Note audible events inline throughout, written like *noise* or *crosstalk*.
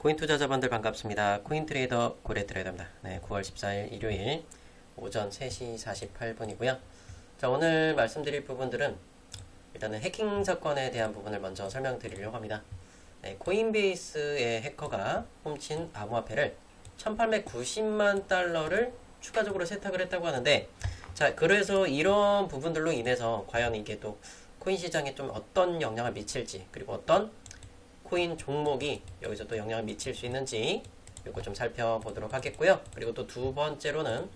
코인 투자자분들 반갑습니다. 코인 트레이더 고래 트레이더입니다. 네, 9월 14일 일요일 오전 3시 48분이고요. 자, 오늘 말씀드릴 부분들은 일단은 해킹 사건에 대한 부분을 먼저 설명드리려고 합니다. 네, 코인베이스의 해커가 훔친 암호화폐를 1890만 달러를 추가적으로 세탁을 했다고 하는데 자, 그래서 이런 부분들로 인해서 과연 이게 또 코인 시장에 좀 어떤 영향을 미칠지 그리고 어떤 코인 종목이 여기서 또 영향을 미칠 수 있는지 이거 좀 살펴보도록 하겠고요. 그리고 또 두 번째로는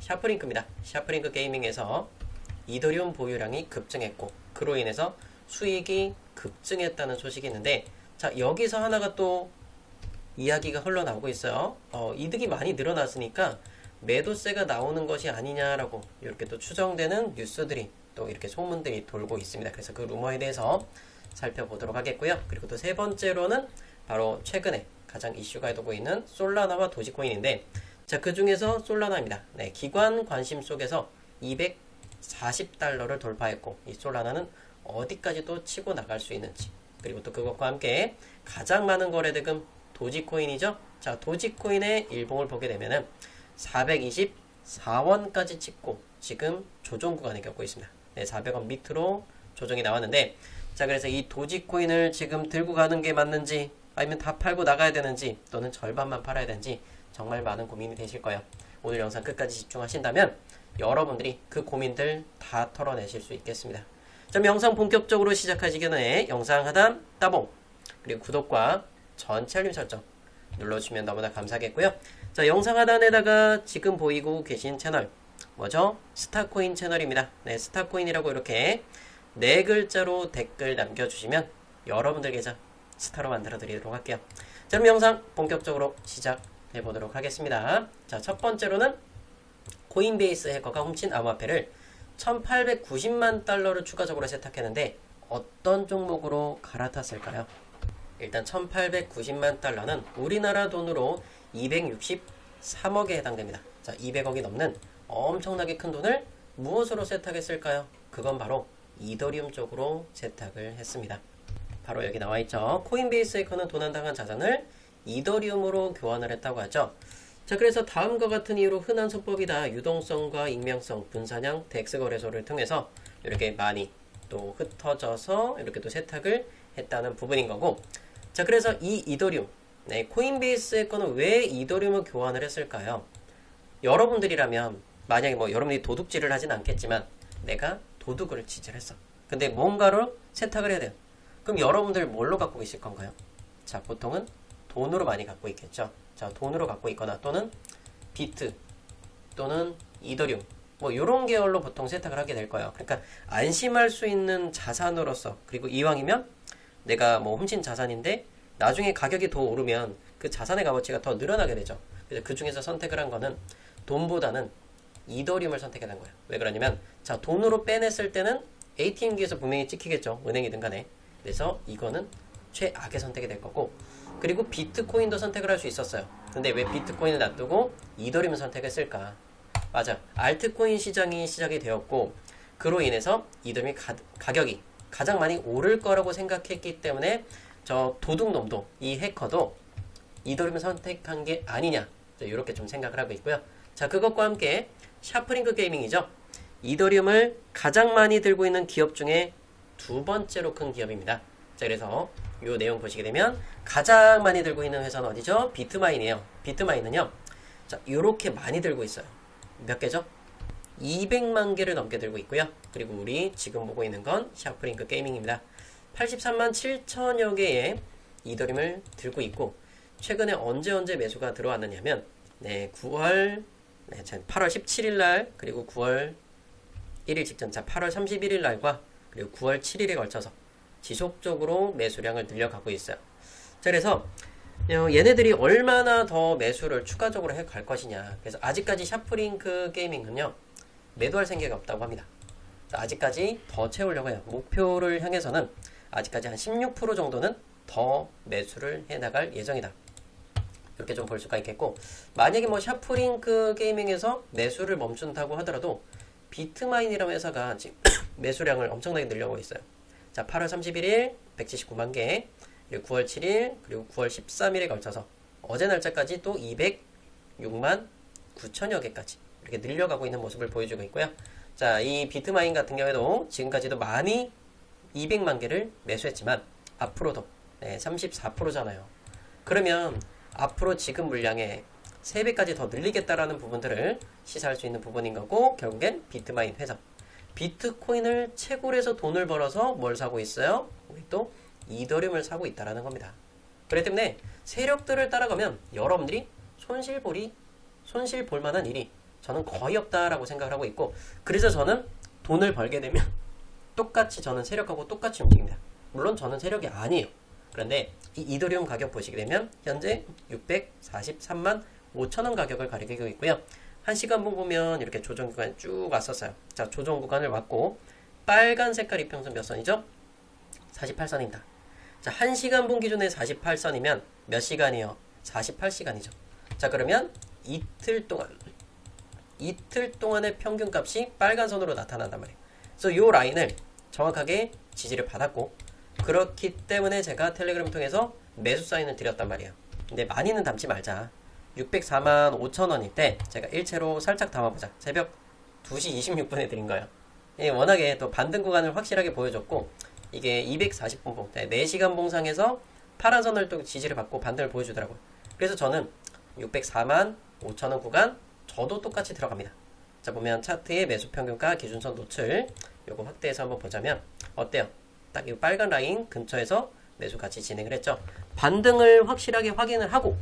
샤프링크입니다. 샤프링크 게이밍에서 이더리움 보유량이 급증했고 그로 인해서 수익이 급증했다는 소식이 있는데 자 여기서 하나가 또 이야기가 흘러나오고 있어요. 어, 이득이 많이 늘어났으니까 매도세가 나오는 것이 아니냐라고 이렇게 또 추정되는 뉴스들이 또 이렇게 소문들이 돌고 있습니다. 그래서 그 루머에 대해서 살펴보도록 하겠고요. 그리고 또 세 번째로는 바로 최근에 가장 이슈가 되고 있는 솔라나와 도지코인인데 자, 그 중에서 솔라나입니다. 네, 기관 관심 속에서 240달러를 돌파했고 이 솔라나는 어디까지 또 치고 나갈 수 있는지 그리고 또 그것과 함께 가장 많은 거래대금 도지코인이죠. 자, 도지코인의 일봉을 보게 되면은 424원까지 찍고 지금 조정 구간에 겪고 있습니다. 네, 400원 밑으로 조정이 나왔는데 자, 그래서 이 도지코인을 지금 들고 가는 게 맞는지 아니면 다 팔고 나가야 되는지 또는 절반만 팔아야 되는지 정말 많은 고민이 되실 거예요. 오늘 영상 끝까지 집중하신다면 여러분들이 그 고민들 다 털어내실 수 있겠습니다. 자, 영상 본격적으로 시작하기 전에 영상 하단 따봉 그리고 구독과 전체 알림 설정 눌러주시면 너무나 감사하겠고요. 자, 영상 하단에다가 지금 보이고 계신 채널 뭐죠? 스타코인 채널입니다. 네, 스타코인이라고 이렇게 네 글자로 댓글 남겨주시면 여러분들 계좌 스타로 만들어 드리도록 할게요. 자, 그럼 영상 본격적으로 시작해 보도록 하겠습니다. 자, 첫 번째로는 코인베이스 해커가 훔친 암호화폐를 1890만 달러를 추가적으로 세탁했는데 어떤 종목으로 갈아탔을까요? 일단 1890만 달러는 우리나라 돈으로 263억에 해당됩니다. 자, 200억이 넘는 엄청나게 큰 돈을 무엇으로 세탁했을까요? 그건 바로 이더리움 쪽으로 세탁을 했습니다. 바로 여기 나와 있죠. 코인베이스 해커는 도난당한 자산을 이더리움으로 교환을 했다고 하죠. 자, 그래서 다음과 같은 이유로 흔한 수법이다. 유동성과 익명성, 분산형, 덱스 거래소를 통해서 이렇게 많이 또 흩어져서 이렇게 또 세탁을 했다는 부분인 거고. 자, 그래서 이 이더리움, 네, 코인베이스 해커는 왜 이더리움을 교환을 했을까요? 여러분들이라면 만약에 뭐 여러분이 도둑질을 하진 않겠지만 내가 도둑을 취재를 했어. 근데 뭔가를 세탁을 해야 돼요. 그럼 여러분들 뭘로 갖고 있을 건가요? 자, 보통은 돈으로 많이 갖고 있겠죠. 자, 돈으로 갖고 있거나 또는 비트 또는 이더리움 뭐 이런 계열로 보통 세탁을 하게 될 거예요. 그러니까 안심할 수 있는 자산으로서 그리고 이왕이면 내가 뭐 훔친 자산인데 나중에 가격이 더 오르면 그 자산의 값어치가 더 늘어나게 되죠. 그래서 그 중에서 선택을 한 거는 돈보다는 이더리움을 선택해낸 거예요. 왜 그러냐면 자 돈으로 빼냈을 때는 ATM기에서 분명히 찍히겠죠. 은행이든 간에. 그래서 이거는 최악의 선택이 될 거고 그리고 비트코인도 선택을 할 수 있었어요. 근데 왜 비트코인을 놔두고 이더리움 선택했을까? 맞아. 알트코인 시장이 시작이 되었고 그로 인해서 이더리움이 가, 가격이 가장 많이 오를 거라고 생각했기 때문에 저 도둑놈도 이 해커도 이더리움 선택한 게 아니냐 이렇게 좀 생각을 하고 있고요. 자 그것과 함께 샤프링크 게이밍이죠. 이더리움을 가장 많이 들고 있는 기업 중에 두 번째로 큰 기업입니다. 자, 그래서 이 내용 보시게 되면 가장 많이 들고 있는 회사는 어디죠? 비트마인이에요. 비트마인은요. 자, 이렇게 많이 들고 있어요. 몇 개죠? 200만 개를 넘게 들고 있고요. 그리고 우리 지금 보고 있는 건 샤프링크 게이밍입니다. 83만 7천여 개의 이더리움을 들고 있고 최근에 언제 언제 매수가 들어왔느냐면 네, 9월 네, 8월 17일 날 그리고 9월 1일 직전 자 8월 31일 날과 그리고 9월 7일에 걸쳐서 지속적으로 매수량을 늘려가고 있어요. 자, 그래서 어, 얘네들이 얼마나 더 매수를 추가적으로 해 갈 것이냐. 그래서 아직까지 샤프링크 게이밍은요 매도할 생각이 없다고 합니다. 아직까지 더 채우려고 해요. 목표를 향해서는 아직까지 한 16% 정도는 더 매수를 해 나갈 예정이다. 이렇게 좀 볼 수가 있겠고 만약에 뭐 샤프링크 게이밍에서 매수를 멈춘다고 하더라도 비트마인이라는 회사가 지금 *clears throat* 매수량을 엄청나게 늘려고 있어요. 자, 8월 31일 179만 개, 그리고 9월 7일, 그리고 9월 13일에 걸쳐서 어제 날짜까지 또 206만 9천여 개까지 이렇게 늘려가고 있는 모습을 보여주고 있고요. 자, 이 비트마인 같은 경우에도 지금까지도 많이 200만 개를 매수했지만 앞으로도 네, 34%잖아요. 그러면 앞으로 지금 물량에 3배까지 더 늘리겠다라는 부분들을 시사할 수 있는 부분인 거고 결국엔 비트마인 회사 비트코인을 채굴 해서 돈을 벌어서 뭘 사고 있어요? 우리 또 이더리움을 사고 있다라는 겁니다. 그렇기 때문에 세력들을 따라가면 여러분들이 손실 볼이 손실 볼 만한 일이 저는 거의 없다라고 생각을 하고 있고 그래서 저는 돈을 벌게 되면 *laughs* 똑같이 저는 세력하고 똑같이 움직입니다. 물론 저는 세력이 아니에요. 그런데 이 이더리움 가격 보시게 되면 현재 643만 5천 원 가격을 가리키고 있고요. 한 시간분 보면 이렇게 조정 구간 쭉 왔었어요. 자, 조정 구간을 왔고 빨간 색깔 이평선 몇 선이죠? 48선입니다. 자, 한 시간분 기준에 48선이면 몇 시간이요? 48시간이죠. 자, 그러면 이틀 동안 이틀 동안의 평균 값이 빨간 선으로 나타난단 말이에요. 그래서 이 라인을 정확하게 지지를 받았고 그렇기 때문에 제가 텔레그램 통해서 매수 사인을 드렸단 말이에요. 근데 많이는 담지 말자. 604만 5천 원일 때 제가 일체로 살짝 담아보자. 새벽 2시 26분에 드린 거예요. 예, 워낙에 또 반등 구간을 확실하게 보여줬고 이게 240분 봉, 4시간 봉상에서 파란 선을 또 지지를 받고 반등을 보여주더라고요. 그래서 저는 604만 5천 원 구간 저도 똑같이 들어갑니다. 자 보면 차트의 매수 평균가 기준선 노출 요거 확대해서 한번 보자면 어때요? 딱 이 빨간 라인 근처에서 매수 같이 진행을 했죠. 반등을 확실하게 확인을 하고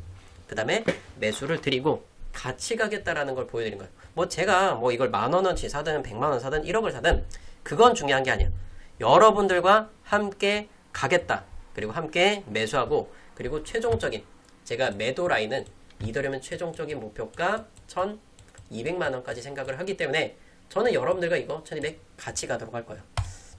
그 다음에 매수를 드리고 같이 가겠다라는 걸 보여드린 거예요. 뭐 제가 뭐 이걸 만 원어치 사든 백만 원 사든 1억을 사든 그건 중요한 게 아니에요. 여러분들과 함께 가겠다. 그리고 함께 매수하고 그리고 최종적인 제가 매도 라인은 이더리움 최종적인 목표가 1,200만 원까지 생각을 하기 때문에 저는 여러분들과 이거 1,200 같이 가도록 할 거예요.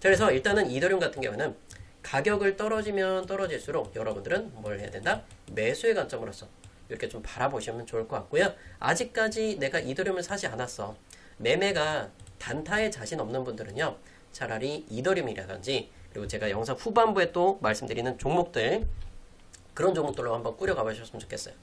그래서 일단은 이더리움 같은 경우는 가격을 떨어지면 떨어질수록 여러분들은 뭘 해야 된다? 매수의 관점으로서 이렇게 좀 바라보시면 좋을 것 같고요. 아직까지 내가 이더리움을 사지 않았어. 매매가 단타에 자신 없는 분들은요. 차라리 이더리움이라든지 그리고 제가 영상 후반부에 또 말씀드리는 종목들 그런 종목들로 한번 꾸려가 보셨으면 좋겠어요.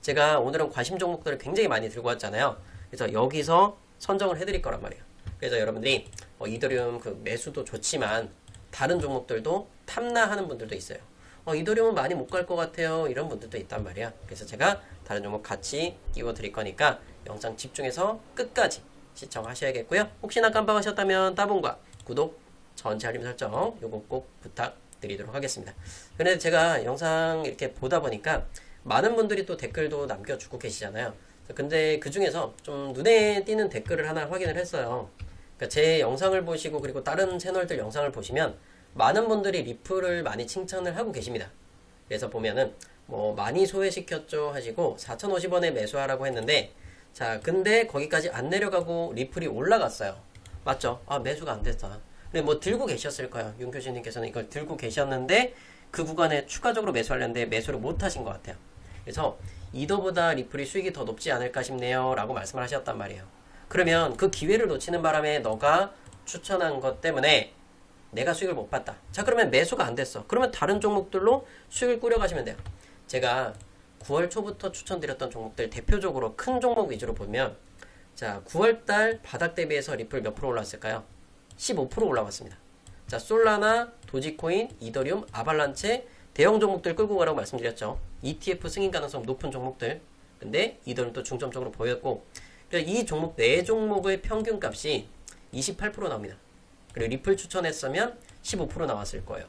제가 오늘은 관심 종목들을 굉장히 많이 들고 왔잖아요. 그래서 여기서 선정을 해드릴 거란 말이에요. 그래서 여러분들이 어, 이더리움 그 매수도 좋지만 다른 종목들도 탐나하는 분들도 있어요. 어, 이더리움은 많이 못 갈 것 같아요. 이런 분들도 있단 말이야. 그래서 제가 다른 종목 같이 끼워 드릴 거니까 영상 집중해서 끝까지 시청하셔야겠고요. 혹시나 깜빡하셨다면 따봉과 구독, 전체 알림 설정 요거 꼭 부탁드리도록 하겠습니다. 근데 제가 영상 이렇게 보다 보니까 많은 분들이 또 댓글도 남겨주고 계시잖아요. 근데 그 중에서 좀 눈에 띄는 댓글을 하나 확인을 했어요. 그러니까 제 영상을 보시고 그리고 다른 채널들 영상을 보시면 많은 분들이 리플을 많이 칭찬을 하고 계십니다. 그래서 보면은 뭐 많이 소외시켰죠 하시고 4,050원에 매수하라고 했는데 자 근데 거기까지 안 내려가고 리플이 올라갔어요. 맞죠? 아 매수가 안 됐다. 근데 뭐 들고 계셨을 거예요. 윤 교수님께서는 이걸 들고 계셨는데 그 구간에 추가적으로 매수하려는데 매수를 못 하신 것 같아요. 그래서 이더보다 리플이 수익이 더 높지 않을까 싶네요. 라고 말씀을 하셨단 말이에요. 그러면 그 기회를 놓치는 바람에 너가 추천한 것 때문에 내가 수익을 못 봤다. 자, 그러면 매수가 안 됐어. 그러면 다른 종목들로 수익을 꾸려가시면 돼요. 제가 9월 초부터 추천드렸던 종목들 대표적으로 큰 종목 위주로 보면 자, 9월 달 바닥 대비해서 리플 몇 프로 올랐을까요? 15% 올라왔습니다. 자, 솔라나, 도지코인, 이더리움, 아발란체 대형 종목들 끌고 가라고 말씀드렸죠. ETF 승인 가능성 높은 종목들. 근데 이더리움 또 중점적으로 보였고 이 종목 네 종목의 평균 값이 28% 나옵니다. 그리고 리플 추천했으면 15% 나왔을 거예요.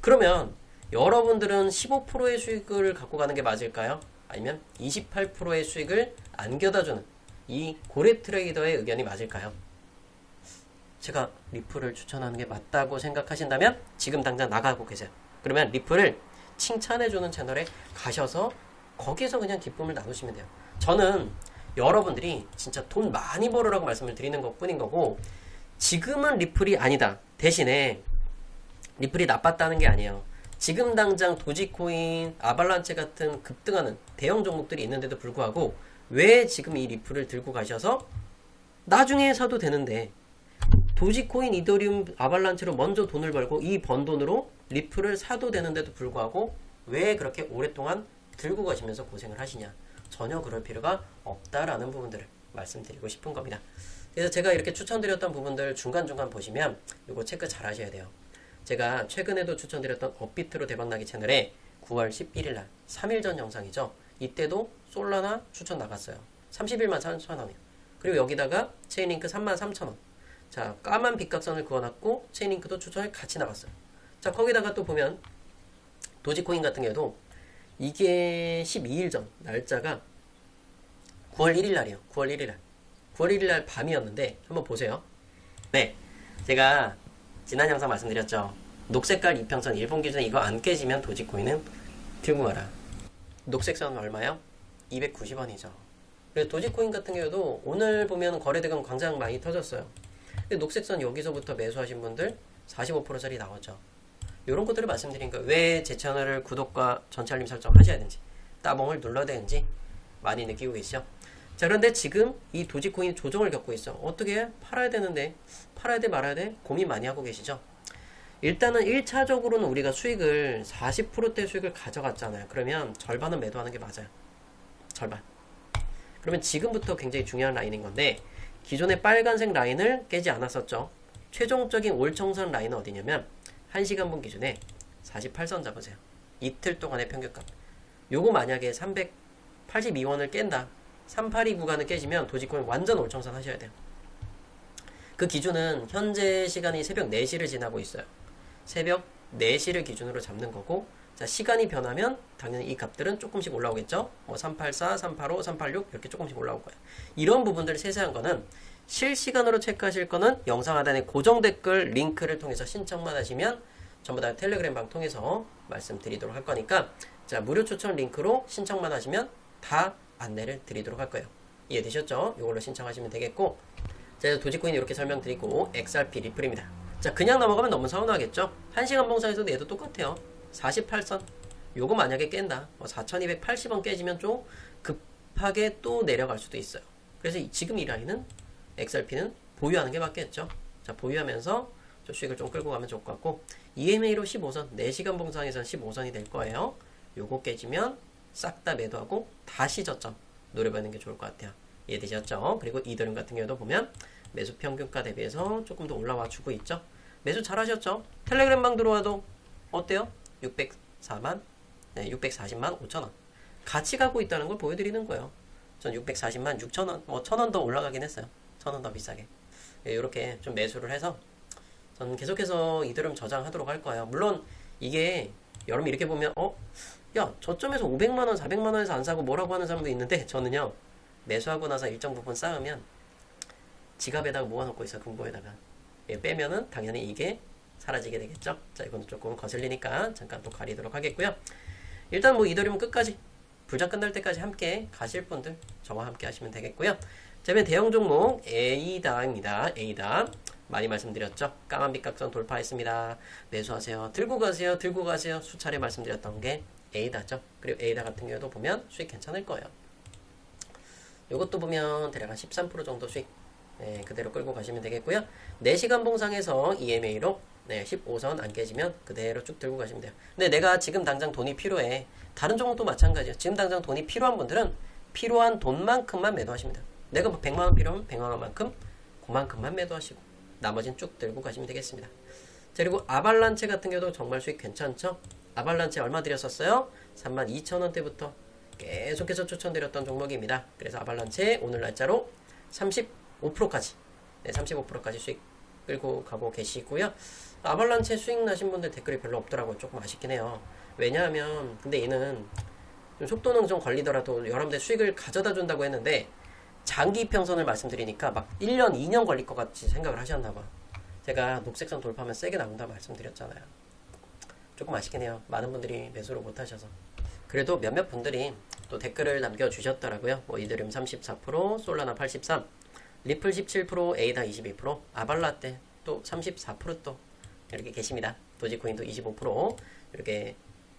그러면 여러분들은 15%의 수익을 갖고 가는 게 맞을까요? 아니면 28%의 수익을 안겨다주는 이 고래 트레이더의 의견이 맞을까요? 제가 리플을 추천하는 게 맞다고 생각하신다면 지금 당장 나가고 계세요. 그러면 리플을 칭찬해주는 채널에 가셔서 거기서 그냥 기쁨을 나누시면 돼요. 저는 여러분들이 진짜 돈 많이 벌으라고 말씀을 드리는 것 뿐인 거고 지금은 리플이 아니다. 대신에 리플이 나빴다는 게 아니에요. 지금 당장 도지코인, 아발란체 같은 급등하는 대형 종목들이 있는데도 불구하고 왜 지금 이 리플을 들고 가셔서 나중에 사도 되는데 도지코인, 이더리움, 아발란체로 먼저 돈을 벌고 이 번 돈으로 리플을 사도 되는데도 불구하고 왜 그렇게 오랫동안 들고 가시면서 고생을 하시냐. 전혀 그럴 필요가 없다라는 부분들을 말씀드리고 싶은 겁니다. 그래서 제가 이렇게 추천드렸던 부분들 중간중간 보시면 이거 체크 잘 하셔야 돼요. 제가 최근에도 추천드렸던 업비트로 대박나기 채널에 9월 11일 날 3일 전 영상이죠. 이때도 솔라나 추천 나갔어요. 31만 3천원이요. 그리고 여기다가 체인링크 3만 3천원. 자, 까만 빗각선을 그어놨고 체인링크도 추천을 같이 나갔어요. 자, 거기다가 또 보면 도지코인 같은 경우도 이게 12일 전 날짜가 9월 1일 날이에요. 9월 1일 날. 9월 1일 날 밤이었는데 한번 보세요. 네. 제가 지난 영상 말씀드렸죠. 녹색깔 이평선 일본 기준에 이거 안 깨지면 도지코인은 들고 가라. 녹색선은 얼마요? 290원이죠. 그래서 도지코인 같은 경우도 오늘 보면 거래대금 광장 많이 터졌어요. 근데 녹색선 여기서부터 매수하신 분들 45%짜리 나오죠. 이런 것들을 말씀드린 거예요. 왜 제 채널을 구독과 전체 알림 설정 하셔야 되는지, 따봉을 눌러야 되는지 많이 느끼고 계시죠? 자, 그런데 지금 이 도지코인 조정을 겪고 있어. 어떻게 해? 팔아야 되는데, 팔아야 돼, 말아야 돼? 고민 많이 하고 계시죠? 일단은 1차적으로는 우리가 수익을 40%대 수익을 가져갔잖아요. 그러면 절반은 매도하는 게 맞아요. 절반. 그러면 지금부터 굉장히 중요한 라인인 건데, 기존의 빨간색 라인을 깨지 않았었죠. 최종적인 올청선 라인은 어디냐면, 1시간 분 기준에 48선 잡으세요. 이틀 동안의 평균값. 요거 만약에 382원을 깬다. 382 구간을 깨지면 도지코인 완전 올청선 하셔야 돼요. 그 기준은 현재 시간이 새벽 4시를 지나고 있어요. 새벽 4시를 기준으로 잡는 거고 자, 시간이 변하면 당연히 이 값들은 조금씩 올라오겠죠. 뭐 384, 385, 386 이렇게 조금씩 올라올 거예요. 이런 부분들 세세한 거는 실시간으로 체크하실 거는 영상 하단에 고정 댓글 링크를 통해서 신청만 하시면 전부 다 텔레그램 방 통해서 말씀드리도록 할 거니까 자 무료 추천 링크로 신청만 하시면 다 안내를 드리도록 할 거예요. 이해되셨죠? 이걸로 신청하시면 되겠고 제가 도지코인 이렇게 설명드리고 XRP 리플입니다. 자 그냥 넘어가면 너무 서운하겠죠? 1시간 봉사에서도 얘도 똑같아요. 48선 요거 만약에 깬다 뭐 4280원 깨지면 좀 급하게 또 내려갈 수도 있어요. 그래서 이- 지금 이 라인은 XRP는 보유하는 게 맞겠죠. 자, 보유하면서 좀 수익을 좀 끌고 가면 좋을 것 같고 EMA로 15선, 4시간 봉상에선 15선이 될 거예요. 요거 깨지면 싹 다 매도하고 다시 저점 노려보는 게 좋을 것 같아요. 이해되셨죠? 그리고 이더리움 같은 경우도 보면 매수 평균가 대비해서 조금 더 올라와 주고 있죠. 매수 잘 하셨죠? 텔레그램방 들어와도 어때요? 604만, 네, 640만 5천 원. 같이 가고 있다는 걸 보여드리는 거예요. 전 640만 6천 원, 뭐천원 더 올라가긴 했어요. 천 원 더 비싸게. 예, 이렇게 좀 매수를 해서 저는 계속해서 이더리움 저장하도록 할 거예요. 물론 이게 여러분 이렇게 보면 어, 야 저점에서 500만 원, 400만 원에서 안 사고 뭐라고 하는 사람도 있는데 저는요 매수하고 나서 일정 부분 쌓으면 지갑에다가 모아놓고 있어요 금고에다가 예, 빼면은 당연히 이게 사라지게 되겠죠. 자 이건 조금 거슬리니까 잠깐 또 가리도록 하겠고요. 일단 뭐 이더리움 끝까지 불장 끝날 때까지 함께 가실 분들 저와 함께 하시면 되겠고요. 자, 면 대형 종목 에이다입니다. 에이다. 많이 말씀드렸죠. 까만 빗각선 돌파했습니다. 매수하세요. 들고 가세요. 들고 가세요. 수차례 말씀드렸던 게 에이다죠. 그리고 에이다 같은 경우도 보면 수익 괜찮을 거예요. 이것도 보면 대략 한 13% 정도 수익 네, 그대로 끌고 가시면 되겠고요. 4시간 봉상에서 EMA로 네, 15선 안 깨지면 그대로 쭉 들고 가시면 돼요. 근데 내가 지금 당장 돈이 필요해. 다른 종목도 마찬가지예요. 지금 당장 돈이 필요한 분들은 필요한 돈만큼만 매도하십니다. 내가 뭐 100만 원 필요하면 100만 원만큼 그만큼만 매도하시고 나머지는 쭉 들고 가시면 되겠습니다. 자, 그리고 아발란체 같은 경우도 정말 수익 괜찮죠? 아발란체 얼마 드렸었어요? 32,000원대부터 계속해서 추천드렸던 종목입니다. 그래서 아발란체 오늘 날짜로 35%까지 네, 35%까지 수익 끌고 가고 계시고요. 아발란체 수익 나신 분들 댓글이 별로 없더라고요. 조금 아쉽긴 해요. 왜냐하면 근데 얘는 좀 속도는 좀 걸리더라도 여러분들 수익을 가져다 준다고 했는데 장기 평선을 말씀드리니까 막 1년, 2년 걸릴 것 같이 생각을 하셨나 봐. 제가 녹색선 돌파하면 세게 나온다 말씀드렸잖아요. 조금 아쉽긴 해요. 많은 분들이 매수를 못 하셔서. 그래도 몇몇 분들이 또 댓글을 남겨주셨더라고요. 뭐 이더리움 34%, 솔라나 83, 리플 17%, 에이다 22%, 아발라떼 또 34%또 이렇게 계십니다. 도지코인도 25% 이렇게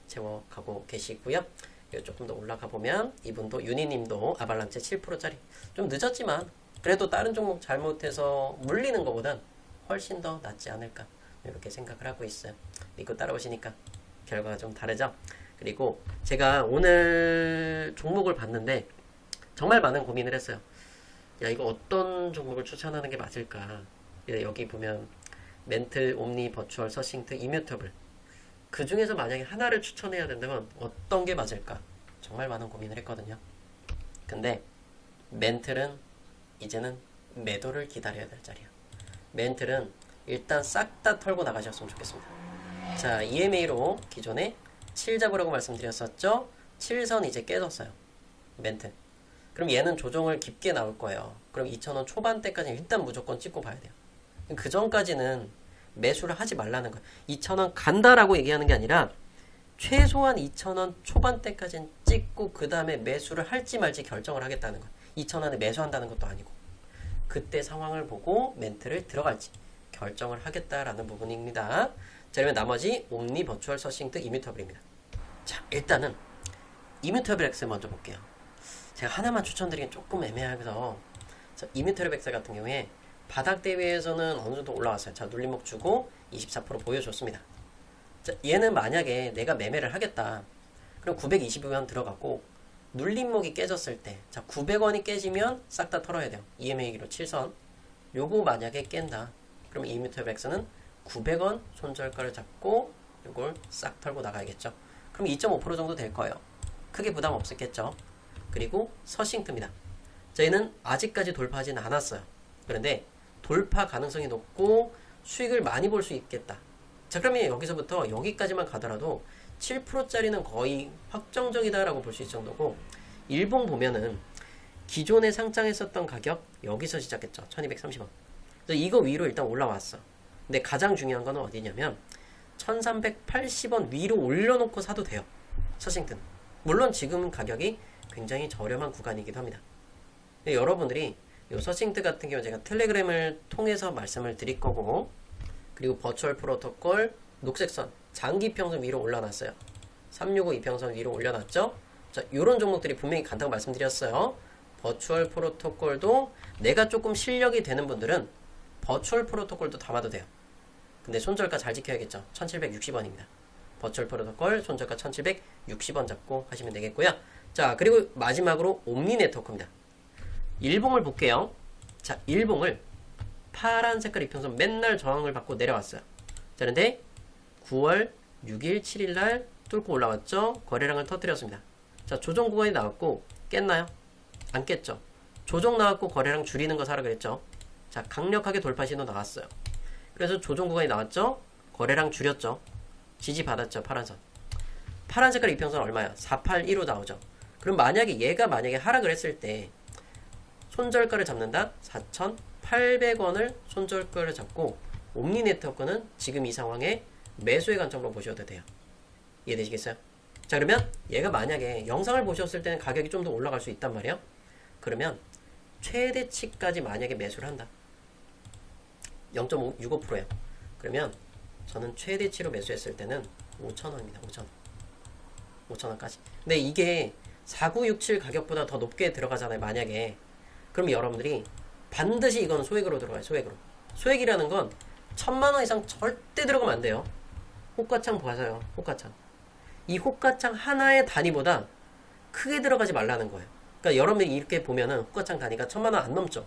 채워가고 계시고요. 이거 조금 더 올라가 보면 이분도 유니님도 아발란체 7%짜리 좀 늦었지만 그래도 다른 종목 잘못해서 물리는 것보단 훨씬 더 낫지 않을까 이렇게 생각을 하고 있어요. 믿고 따라오시니까 결과가 좀 다르죠? 그리고 제가 오늘 종목을 봤는데 정말 많은 고민을 했어요. 야, 이거 어떤 종목을 추천하는 게 맞을까? 예, 여기 보면 멘틀, 옴니, 버추얼, 서싱트, 이뮤터블. 그 중에서 만약에 하나를 추천해야 된다면 어떤 게 맞을까? 정말 많은 고민을 했거든요. 근데 멘틀은 이제는 매도를 기다려야 될 자리야. 멘틀은 일단 싹 다 털고 나가셨으면 좋겠습니다. 자, EMA로 기존에 7 잡으라고 말씀드렸었죠? 7선 이제 깨졌어요. 멘트. 그럼 얘는 조정을 깊게 나올 거예요. 그럼 2,000원 초반대까지 일단 무조건 찍고 봐야 돼요. 그 전까지는 매수를 하지 말라는 거예요. 2,000원 간다라고 얘기하는 게 아니라 최소한 2,000원 초반대까지는 찍고 그 다음에 매수를 할지 말지 결정을 하겠다는 거예요. 2,000원에 매수한다는 것도 아니고 그때 상황을 보고 멘트를 들어갈지 결정을 하겠다라는 부분입니다. 자, 그러면 나머지 옴니 버추얼 서싱트 이뮤터블입니다. 자, 일단은 이뮤터블 X 먼저 볼게요. 제가 하나만 추천드리긴 조금 애매해서 자, 이뮤터블 X 같은 경우에 바닥 대비에서는 어느 정도 올라왔어요. 자, 눌림목 주고 24% 보여줬습니다. 자, 얘는 만약에 내가 매매를 하겠다. 그럼 922원 들어갔고 눌림목이 깨졌을 때, 자 900원이 깨지면 싹 다 털어야 돼요. EMA기로 7선. 요거 만약에 깬다. 그러면 이뮤터블 X는 900원 손절가를 잡고 요걸 싹 털고 나가야겠죠. 그럼 2.5% 정도 될 거예요. 크게 부담 없었겠죠. 그리고 서싱트입니다. 저희는 아직까지 돌파하지는 않았어요. 그런데 돌파 가능성이 높고 수익을 많이 볼 수 있겠다. 자, 그러면 여기서부터 여기까지만 가더라도 7%짜리는 거의 확정적이다라고 볼 수 있을 정도고 일봉 보면은 기존에 상장했었던 가격 여기서 시작했죠. 1230원. 그래서 이거 위로 일단 올라왔어. 근데 가장 중요한 거는 어디냐면 1380원 위로 올려놓고 사도 돼요. 서싱튼. 물론 지금 가격이 굉장히 저렴한 구간이기도 합니다. 근데 여러분들이 이 서싱트 같은 경우 제가 텔레그램을 통해서 말씀을 드릴 거고 그리고 버추얼 프로토콜 녹색선 장기 평선 위로 올려놨어요. 365 이평선 위로 올려놨죠. 자, 이런 종목들이 분명히 간다고 말씀드렸어요. 버추얼 프로토콜도 내가 조금 실력이 되는 분들은 버추얼 프로토콜도 담아도 돼요. 근데 손절가 잘 지켜야겠죠. 1760원입니다. 버추얼 프로토콜 손절가 1760원 잡고 하시면 되겠고요. 자, 그리고 마지막으로 옴니 네트워크입니다. 일봉을 볼게요. 자, 일봉을 파란 색깔 이평선 맨날 저항을 받고 내려왔어요. 자, 그런데 9월 6일, 7일 날 뚫고 올라왔죠. 거래량을 터뜨렸습니다. 자, 조정 구간이 나왔고 깼나요? 안 깼죠. 조정 나왔고 거래량 줄이는 거 사라 그랬죠. 자, 강력하게 돌파 신호 나왔어요. 그래서 조정 구간이 나왔죠. 거래량 줄였죠. 지지 받았죠. 파란선. 파란 색깔 이평선 얼마야? 481로 나오죠. 그럼 만약에 얘가 만약에 하락을 했을 때 손절가를 잡는다? 4,800원을 손절가를 잡고 옴니 네트워크는 지금 이 상황에 매수의 관점으로 보셔도 돼요. 이해되시겠어요? 자 그러면 얘가 만약에 영상을 보셨을 때는 가격이 좀 더 올라갈 수 있단 말이에요. 그러면 최대치까지 만약에 매수를 한다. 0.65%예요. 그러면 저는 최대치로 매수했을 때는 5,000원입니다. 5,000원. 5,000원까지. 근데 이게 4967 가격보다 더 높게 들어가잖아요. 만약에. 그럼 여러분들이 반드시 이건 소액으로 들어가요. 소액으로. 소액이라는 건 천만 원 이상 절대 들어가면 안 돼요. 호가창 보세요. 호가창. 이 호가창 하나의 단위보다 크게 들어가지 말라는 거예요. 그러니까 여러분들이 이렇게 보면은 호가창 단위가 천만 원 안 넘죠.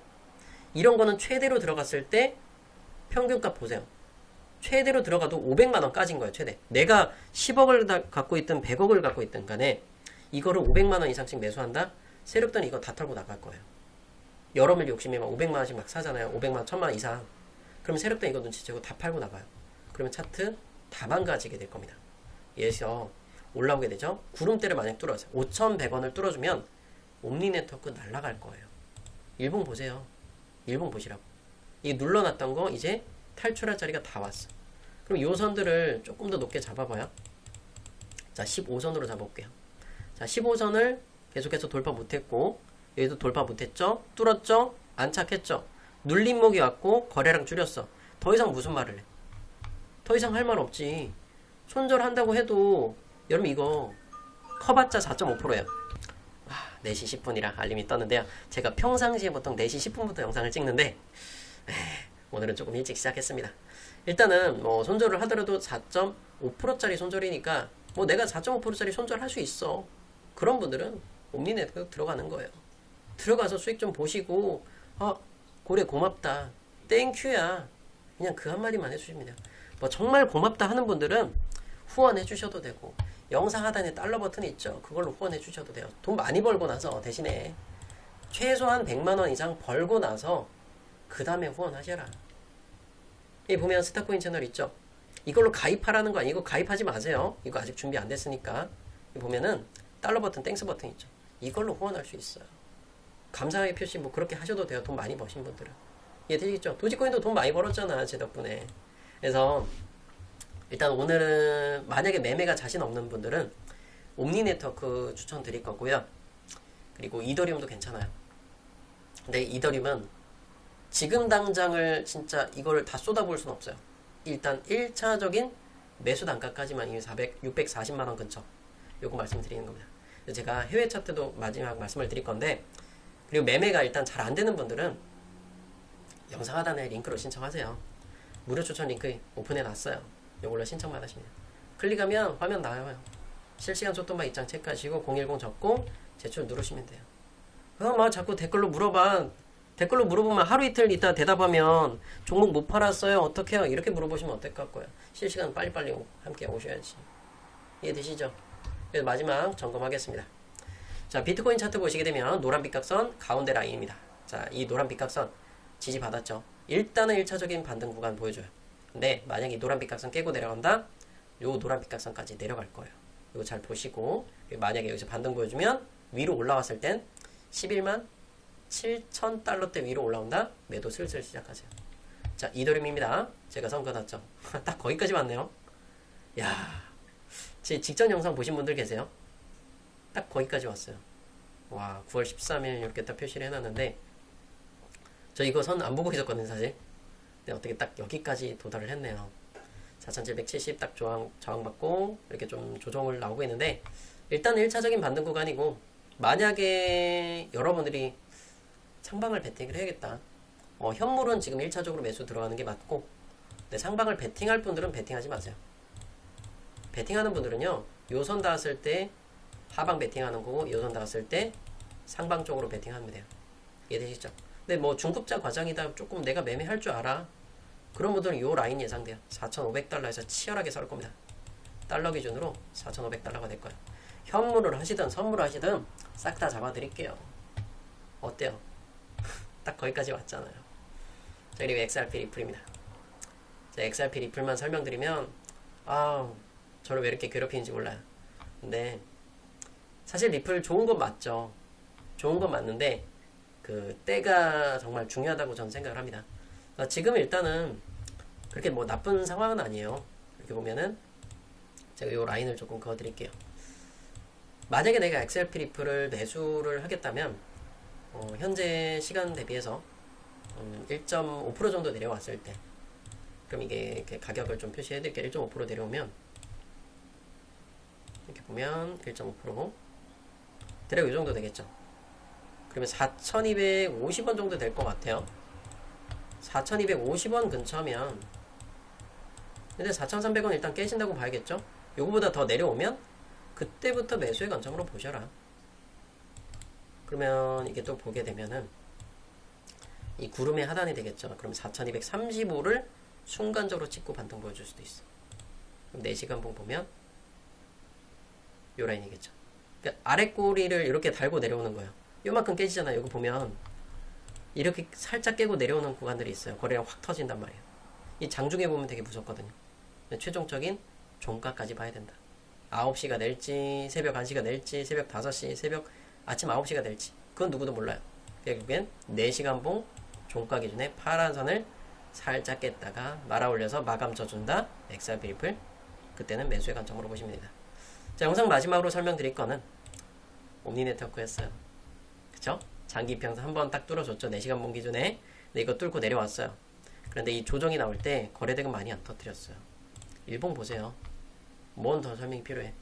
이런 거는 최대로 들어갔을 때 평균값 보세요. 최대로 들어가도 500만 원까지인 거예요. 최대. 내가 10억을 다 갖고 있든 100억을 갖고 있든 간에 이거를 500만 원 이상씩 매수한다? 세력들은 이거 다 털고 나갈 거예요. 여러분 욕심이 막 500만 원씩 막 사잖아요. 500만 원, 1000만 원 이상. 그러면 세력들 이거 눈치채고 다 팔고 나가요. 그러면 차트 다 망가지게 될 겁니다. 예서 올라오게 되죠. 구름대를 만약 뚫어서 5,100원을 뚫어주면 옴니 네트워크 날라갈 거예요. 일봉 보세요. 일봉 보시라고. 이 눌러놨던 거 이제 탈출할 자리가 다 왔어. 그럼 요 선들을 조금 더 높게 잡아봐요. 자, 15선으로 잡아볼게요. 자, 15선을 계속해서 돌파 못했고, 여기도 돌파 못했죠? 뚫었죠? 안착했죠? 눌림목이 왔고, 거래량 줄였어. 더 이상 무슨 말을 해? 더 이상 할 말 없지. 손절한다고 해도, 여러분 이거, 커봤자 4.5%예요. 와, 4시 10분이라 알림이 떴는데요. 제가 평상시에 보통 4시 10분부터 영상을 찍는데, 에이, 오늘은 조금 일찍 시작했습니다. 일단은 뭐 손절을 하더라도 4.5%짜리 손절이니까 뭐 내가 4.5%짜리 손절할 수 있어. 그런 분들은 옴니네트워크 들어가는 거예요. 들어가서 수익 좀 보시고 아 고래 고맙다. 땡큐야. 그냥 그 한마디만 돼요. 뭐 정말 고맙다 하는 분들은 후원해 주셔도 되고 영상 하단에 달러 버튼 있죠. 그걸로 후원해 주셔도 돼요. 돈 많이 벌고 나서 대신에 최소한 100만 원 이상 벌고 나서 그 다음에 후원하셔라. 이 보면 스타코인 채널 있죠. 이걸로 가입하라는 거 아니고 가입하지 마세요. 이거 아직 준비 안 됐으니까. 이 보면은 달러 버튼, 땡스 버튼 있죠. 이걸로 후원할 수 있어요. 감사의 표시 뭐 그렇게 하셔도 돼요. 돈 많이 버신 분들은. 이해되시죠? 도지코인도 돈 많이 벌었잖아. 제 덕분에. 그래서 일단 오늘은 만약에 매매가 자신 없는 분들은 옴니 네트워크 추천 드릴 거고요. 그리고 이더리움도 괜찮아요. 근데 이더리움은 지금 당장을 진짜 이걸 다 쏟아부을 수는 없어요. 일단 1차적인 매수 단가까지만 이미 400, 640만 원 근처. 요거 말씀드리는 겁니다. 제가 해외 차트도 마지막 말씀을 드릴 건데 그리고 매매가 일단 잘 안 되는 분들은 영상 하단에 링크로 신청하세요. 무료 추천 링크 오픈해 놨어요. 요걸로 신청만 하시면 돼요. 클릭하면 화면 나와요. 실시간 소통방 입장 체크하시고 010 적고 제출 누르시면 돼요. 그럼 막 자꾸 댓글로 물어봐. 댓글로 물어보면 하루 이틀 있다 대답하면 종목 못 팔았어요. 어떻게 해요? 이렇게 물어보시면 어떨 것 같고요. 실시간 빨리빨리 오- 함께 오셔야지. 이해되시죠? 마지막 점검하겠습니다. 자, 비트코인 차트 보시게 되면 노란 빗각선 가운데 라인입니다. 자, 이 노란 빗각선 지지받았죠. 일단은 1차적인 반등 구간 보여줘요. 근데 만약 이 노란 빗각선 깨고 내려간다? 요 노란 빗각선까지 내려갈 거예요. 이거 잘 보시고 만약에 여기서 반등 보여주면 위로 올라왔을 땐 11만 7천 달러대 위로 올라온다? 매도 슬슬 시작하세요. 자, 이더림입니다. 제가 선거놨죠. *laughs* 딱 거기까지 왔네요. 야, 제 직전 영상 보신 분들 계세요? 딱 거기까지 왔어요. 와, 9월 13일 이렇게 딱 표시를 해놨는데 저 이거 선 안 보고 있었거든요, 사실. 근데 어떻게 딱 여기까지 도달을 했네요. 4770딱 저항, 저항받고 이렇게 좀 조정을 나오고 있는데 일단 1차적인 반등 구간이고 만약에 여러분들이 상방을 베팅을 해야겠다. 어, 현물은 지금 1차적으로 매수 들어가는 게 맞고 근데 상방을 베팅할 분들은 베팅하지 마세요. 베팅하는 분들은요. 요선 닿았을 때 하방 베팅하는 거고 요선 닿았을 때 상방 쪽으로 베팅하면 돼요. 이해되시죠? 근데 뭐 중급자 과장이다 조금 내가 매매할 줄 알아. 그런 분들은 요 라인 예상돼요. 4,500달러에서 치열하게 설 겁니다. 달러 기준으로 4,500달러가 될 거예요. 현물을 하시든 선물을 하시든 싹 다 잡아드릴게요. 어때요? *laughs* 딱 거기까지 왔잖아요. 자, 그리고 XRP 리플입니다. 자, XRP 리플만 설명드리면, 아, 저를 왜 이렇게 괴롭히는지 몰라요. 근데, 사실 리플 좋은 건 맞죠. 좋은 건 맞는데, 그, 때가 정말 중요하다고 저는 생각을 합니다. 어, 지금 일단은, 그렇게 뭐 나쁜 상황은 아니에요. 이렇게 보면은, 제가 요 라인을 조금 그어드릴게요. 만약에 내가 XRP 리플을 매수를 하겠다면, 어, 현재 시간 대비해서 음, 1.5% 정도 내려왔을 때 그럼 이게 가격을 좀 표시해 드릴게요 1.5% 내려오면 이렇게 보면 1.5% 대략 이 정도 되겠죠 그러면 4,250원 정도 될 것 같아요 4,250원 근처면 근데 4,300원 일단 깨진다고 봐야겠죠 요거보다 더 내려오면 그때부터 매수의 관점으로 보셔라 그러면 이게 또 보게 되면은 이 구름의 하단이 되겠죠. 그럼 4235를 순간적으로 찍고 반등 보여줄 수도 있어. 그럼 4시간 봉 보면 요 라인이겠죠. 아래 꼬리를 이렇게 달고 내려오는 거예요. 요만큼 깨지잖아요. 이거 보면 이렇게 살짝 깨고 내려오는 구간들이 있어요. 거래량 확 터진단 말이에요. 이 장중에 보면 되게 무섭거든요. 최종적인 종가까지 봐야 된다. 9시가 낼지, 새벽 1시가 낼지, 새벽 5시, 새벽 아침 9시가 될지 그건 누구도 몰라요. 결국엔 4시간 봉 종가 기준에 파란 선을 살짝 깼다가 말아 올려서 마감 쳐준다. XRP 리플 그때는 매수의 관점으로 보시면 됩니다. 자 영상 마지막으로 설명드릴 거는 옴니 네트워크였어요. 그쵸? 장기 평선 한번 딱 뚫어줬죠. 4시간 봉 기준에 근데 이거 뚫고 내려왔어요. 그런데 이 조정이 나올 때 거래대금 많이 안 터뜨렸어요. 일봉 보세요. 뭔 더 설명이 필요해.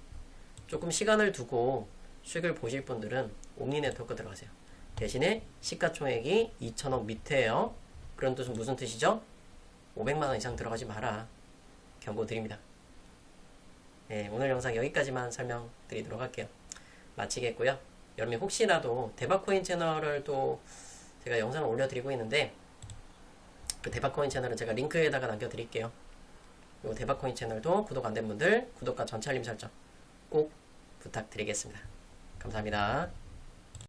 조금 시간을 두고 수익을 보실 분들은 옴니 네트워크 들어가세요. 대신에 시가총액이 2천억 밑에요. 그런 뜻은 무슨 뜻이죠? 500만원 이상 들어가지 마라. 경고 드립니다. 네, 오늘 영상 여기까지만 설명드리도록 할게요. 마치겠고요. 여러분이 혹시라도 대박코인 채널을 또 제가 영상을 올려드리고 있는데 그 대박코인 채널은 제가 링크에다가 남겨드릴게요. 요 대박코인 채널도 구독 안 된 분들 구독과 전체 알림 설정 꼭 부탁드리겠습니다. 감사합니다.